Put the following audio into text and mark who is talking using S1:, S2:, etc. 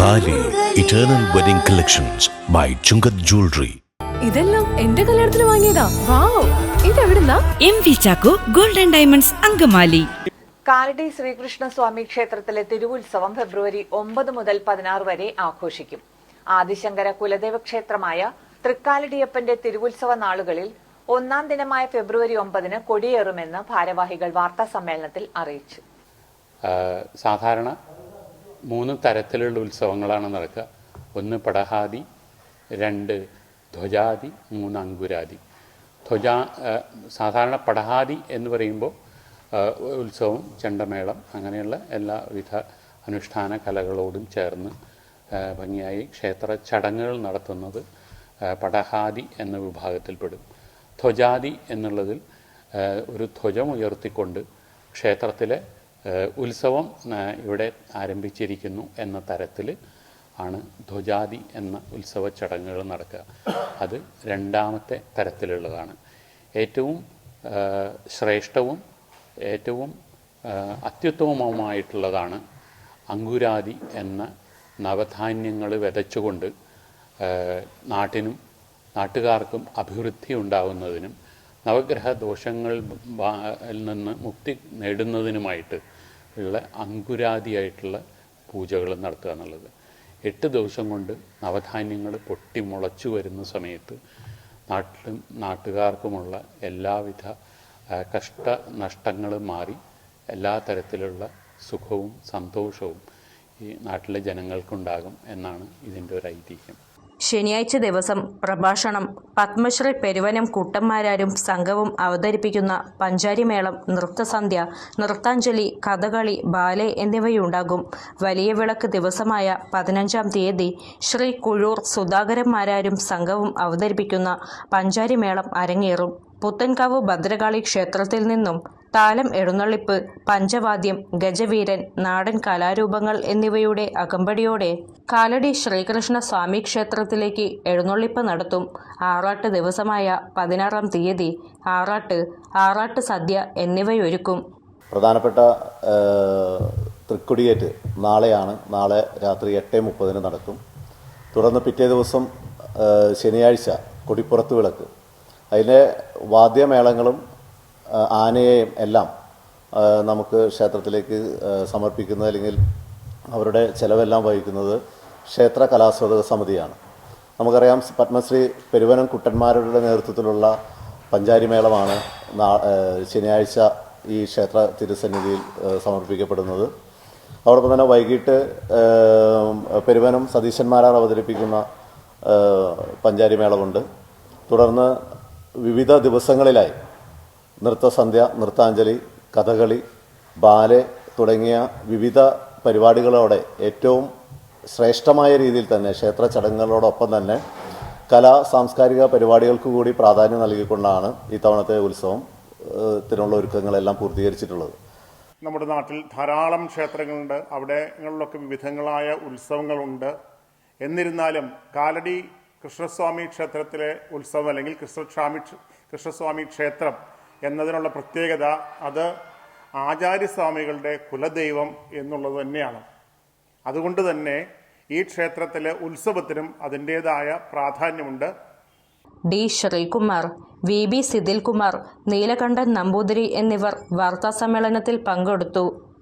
S1: Thali eternal wedding collections by Chungath jewellery
S2: ഇതെല്ലാം എന്റെ കല്യാണത്തിന് വാങ്ങിയതാ. Wow. ഇതെവിടുന്നാ?
S3: M V Chacko golden diamonds Angamaly.
S4: Kalady Sreekrishnaswamy ക്ഷേത്രത്തിലെ തിരുവുത്സവം ഫെബ്രുവരി ഒമ്പത് മുതൽ പതിനാറ് വരെ ആഘോഷിക്കും. ആദിശങ്കര കുലദേവ ക്ഷേത്രമായ തൃക്കാലടിയപ്പന്റെ തിരുവുത്സവ നാളുകളിൽ ഒന്നാം ദിനമായ ഫെബ്രുവരി ഒമ്പതിന് കൊടിയേറുമെന്ന് ഭാരവാഹികൾ വാർത്താ സമ്മേളനത്തിൽ അറിയിച്ചു
S5: സാധാരണ മൂന്ന് തരത്തിലുള്ള ഉത്സവങ്ങളാണ് നടക്കുക. ഒന്ന് പടഹാദി രണ്ട് ധ്വജാദി മൂന്ന് അങ്കുരാദി. ധ്വജ സാധാരണ പടഹാദി എന്ന് പറയുമ്പോൾ ഉത്സവം ചെണ്ടമേളം അങ്ങനെയുള്ള എല്ലാവിധ അനുഷ്ഠാന കലകളോടും ചേർന്ന് ഭംഗിയായി ക്ഷേത്ര ചടങ്ങുകൾ നടത്തുന്നത് പടഹാദി എന്ന വിഭാഗത്തിൽപ്പെടും. ധ്വജാദി എന്നുള്ളതിൽ ഒരു ധ്വജം ഉയർത്തിക്കൊണ്ട് ക്ഷേത്രത്തിലെ ഉത്സവം ഇവിടെ ആരംഭിച്ചിരിക്കുന്നു എന്ന തരത്തിൽ ആണ് ധ്വജാതി എന്ന ഉത്സവ ചടങ്ങുകൾ നടക്കുക. അത് രണ്ടാമത്തെ തരത്തിലുള്ളതാണ്. ഏറ്റവും ശ്രേഷ്ഠവും ഏറ്റവും അത്യുത്തമവുമായിട്ടുള്ളതാണ് അങ്കുരാതി എന്ന നവധാന്യങ്ങൾ വിതച്ചുകൊണ്ട് നാട്ടിനും നാട്ടുകാർക്കും അഭിവൃദ്ധി ഉണ്ടാകുന്നതിനും നവഗ്രഹ ദോഷങ്ങൾ നിന്ന് മുക്തി നേടുന്നതിനുമായിട്ട് ഉള്ള അങ്കുരാദിയായിട്ടുള്ള പൂജകൾ നടത്തുക എന്നുള്ളത്. എട്ട് ദിവസം കൊണ്ട് നവധാന്യങ്ങൾ പൊട്ടി മുളച്ചു വരുന്ന സമയത്ത് നാട്ടിലും നാട്ടുകാർക്കുമുള്ള എല്ലാവിധ കഷ്ട നഷ്ടങ്ങളും മാറി എല്ലാ തരത്തിലുള്ള സുഖവും സന്തോഷവും ഈ നാട്ടിലെ ജനങ്ങൾക്കുണ്ടാകും എന്നാണ് ഇതിന്റെ ഒരു ഐതിഹ്യം.
S6: ശനിയാഴ്ച ദിവസം പ്രഭാഷണം പത്മശ്രീ പെരുവനം കൂട്ടന്മാരാരും സംഘവും അവതരിപ്പിക്കുന്ന പഞ്ചാരിമേളം നൃത്തസന്ധ്യ നൃത്താഞ്ജലി കഥകളി ബാലെ എന്നിവയുണ്ടാകും. വലിയ വിളക്ക് ദിവസമായ പതിനഞ്ചാം തീയതി ശ്രീ കുഴൂർ സുധാകരന്മാരാരും സംഘവും അവതരിപ്പിക്കുന്ന പഞ്ചാരിമേളം അരങ്ങേറും. പുത്തൻകാവ് ഭദ്രകാളി ക്ഷേത്രത്തിൽ നിന്നും താലം എഴുന്നള്ളിപ്പ് പഞ്ചവാദ്യം ഗജവീരൻ നാടൻ കലാരൂപങ്ങൾ എന്നിവയുടെ അകമ്പടിയോടെ കാലടി ശ്രീകൃഷ്ണ സ്വാമി ക്ഷേത്രത്തിലേക്ക് എഴുന്നള്ളിപ്പ് നടത്തും. ആറാട്ട് ദിവസമായ പതിനാറാം തീയതി ആറാട്ട് ആറാട്ട് സദ്യ എന്നിവയൊരുക്കും.
S7: പ്രധാനപ്പെട്ട തൃക്കുടിയേറ്റ് നാളെയാണ്. നാളെ രാത്രി എട്ട് മുപ്പതിന് നടക്കും. തുടർന്ന് പിറ്റേ ദിവസം ശനിയാഴ്ച കൊടിപ്പുറത്ത് വിളക്ക്. അതിലെ വാദ്യമേളങ്ങളും ആനയെയും എല്ലാം നമുക്ക് ക്ഷേത്രത്തിലേക്ക് സമർപ്പിക്കുന്നത് അല്ലെങ്കിൽ അവരുടെ ചിലവെല്ലാം വഹിക്കുന്നത് ക്ഷേത്ര കലാസ്വാദക സമിതിയാണ്. നമുക്കറിയാം പത്മശ്രീ പെരുവനം കുട്ടന്മാരുടെ നേതൃത്വത്തിലുള്ള പഞ്ചാരിമേളമാണ് ശനിയാഴ്ച ഈ ക്ഷേത്ര തിരുസന്നിധിയിൽ സമർപ്പിക്കപ്പെടുന്നത്. അതോടൊപ്പം തന്നെ വൈകിട്ട് പെരുവനം സതീശന്മാരാർ അവതരിപ്പിക്കുന്ന പഞ്ചാരിമേളമുണ്ട് തുടർന്ന് വിവിധ ദിവസങ്ങളിലായി നൃത്തസന്ധ്യ നൃത്താഞ്ജലി കഥകളി ബാലെ തുടങ്ങിയ വിവിധ പരിപാടികളോടെ ഏറ്റവും ശ്രേഷ്ഠമായ രീതിയിൽ തന്നെ ക്ഷേത്ര ചടങ്ങുകളോടൊപ്പം തന്നെ കലാ സാംസ്കാരിക പരിപാടികൾക്ക് കൂടി പ്രാധാന്യം നൽകിക്കൊണ്ടാണ് ഇത്തവണത്തെ ഉത്സവം ത്തിനുള്ള ഒരുക്കങ്ങളെല്ലാം പൂർത്തീകരിച്ചിട്ടുള്ളത്.
S8: നമ്മുടെ നാട്ടിൽ ധാരാളം ക്ഷേത്രങ്ങളുണ്ട്. അവിടെങ്ങളിലൊക്കെ വിവിധങ്ങളായ ഉത്സവങ്ങളുണ്ട്. എന്നിരുന്നാലും കാലടി കൃഷ്ണസ്വാമി ക്ഷേത്രത്തിലെ ഉത്സവം അല്ലെങ്കിൽ കൃഷ്ണസ്വാമി കൃഷ്ണസ്വാമി ക്ഷേത്രം എന്നതിനുള്ള പ്രത്യേകത അത് ആചാര്യസ്വാമികളുടെ കുലദൈവം എന്നുള്ളത് തന്നെയാണ്. അതുകൊണ്ട് തന്നെ ഈ ക്ഷേത്രത്തിലെ ഉത്സവത്തിനും അതിന്റേതായ പ്രാധാന്യമുണ്ട്.
S6: D. Sreekumar V. B. Sithilkumar Neelakantan Namboothiri എന്നിവർ വാർത്താസമ്മേളനത്തിൽ പങ്കെടുത്തു.